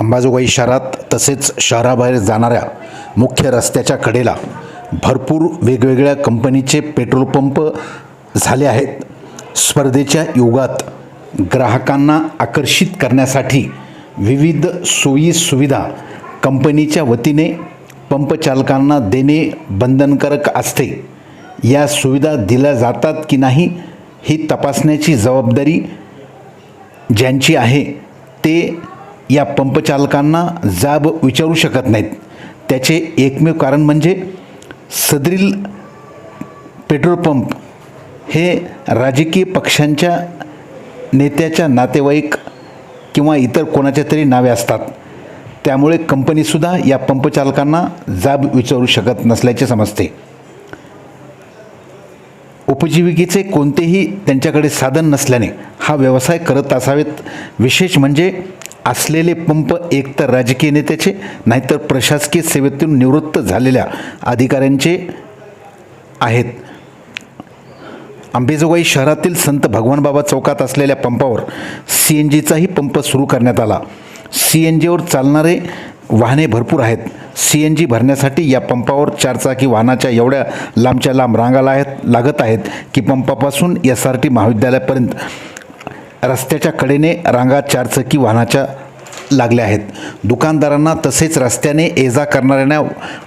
अंबाजोगाई शहरात तसेच शहराबाहेर जाणाऱ्या मुख्य रस्त्याच्या कडेला भरपूर वेगवेगळ्या कंपनीचे पेट्रोल पंप झाले आहेत. स्पर्धेच्या युगात ग्राहकांना आकर्षित करण्यासाठी विविध सोयी सुविधा कंपनीच्या वतीने पंपचालकांना देणे बंधनकारक असते. या सुविधा दिल्या जातात की नाही ही तपासण्याची जबाबदारी ज्यांची आहे ते या पंपचालकांना जाब विचारू शकत नाहीत. त्याचे एकमेव कारण म्हणजे सदरील पेट्रोल पंप हे राजकीय पक्षांच्या नेत्याच्या नातेवाईक किंवा इतर कोणाच्या तरी नावे असतात. त्यामुळे कंपनीसुद्धा या पंपचालकांना जाब विचारू शकत नसल्याचे समजते. उपजीविकेचे कोणतेही त्यांच्याकडे साधन नसल्याने हा व्यवसाय करत असावेत. विशेष म्हणजे असलेले पंप एकतर राजकीय नेत्याचे नाहीतर प्रशासकीय सेवेतून निवृत्त झालेल्या अधिकाऱ्यांचे आहेत. अंबेजोगाई शहरातील संत भगवानबाबा चौकात असलेल्या पंपावर सी एन जीचाही पंप सुरू करण्यात आला. सी एन जीवर चालणारे वाहने भरपूर आहेत. सी एन जी भरण्यासाठी या पंपावर चारचाकी वाहनाच्या एवढ्या लांबच्या लांब रांगाला आहेत लागत आहेत की पंपापासून एस आर टी महाविद्यालयापर्यंत रस्त्याच्या कडेने रांगा चारचाकी वाहनाच्या लागल्या आहेत. दुकानदारांना तसेच रस्त्याने ये जा करणाऱ्या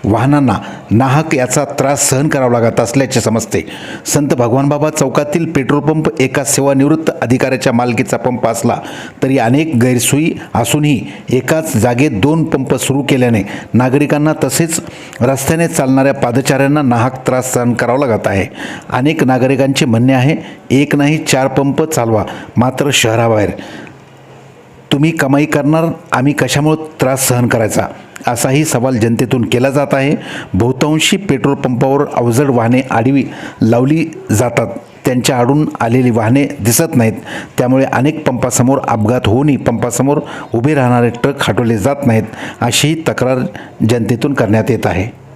वाहनांना नाहक याचा त्रास सहन करावा लागत असल्याचे समजते. संत भगवानबाबा चौकातील पेट्रोल पंप एका सेवानिवृत्त अधिकाऱ्याच्या मालकीचा पंप असला तरी अनेक गैरसोयी असूनही एकाच जागेत दोन पंप सुरू केल्याने नागरिकांना तसेच रस्त्याने चालणाऱ्या पादचाऱ्यांना नाहक त्रास सहन करावा लागत आहे. अनेक नागरिकांचे म्हणणे आहे एक नाही चार पंप चालवा मात्र शहराबाहेर. तुम्ही कमाई करणार आम्ही कशामुळे त्रास सहन करायचा? असाही सवाल जनतेतून केला जात आहे. बहुतांशी पेट्रोल पंपावर अवजड वाहने आडवी लावली जातात. त्यांच्या आडून आलेली वाहने दिसत नाहीत. त्यामुळे अनेक पंपासमोर अपघात होऊनही पंपासमोर उभे राहणारे ट्रक हटवले जात नाहीत अशीही तक्रार जनतेतून करण्यात येत आहे.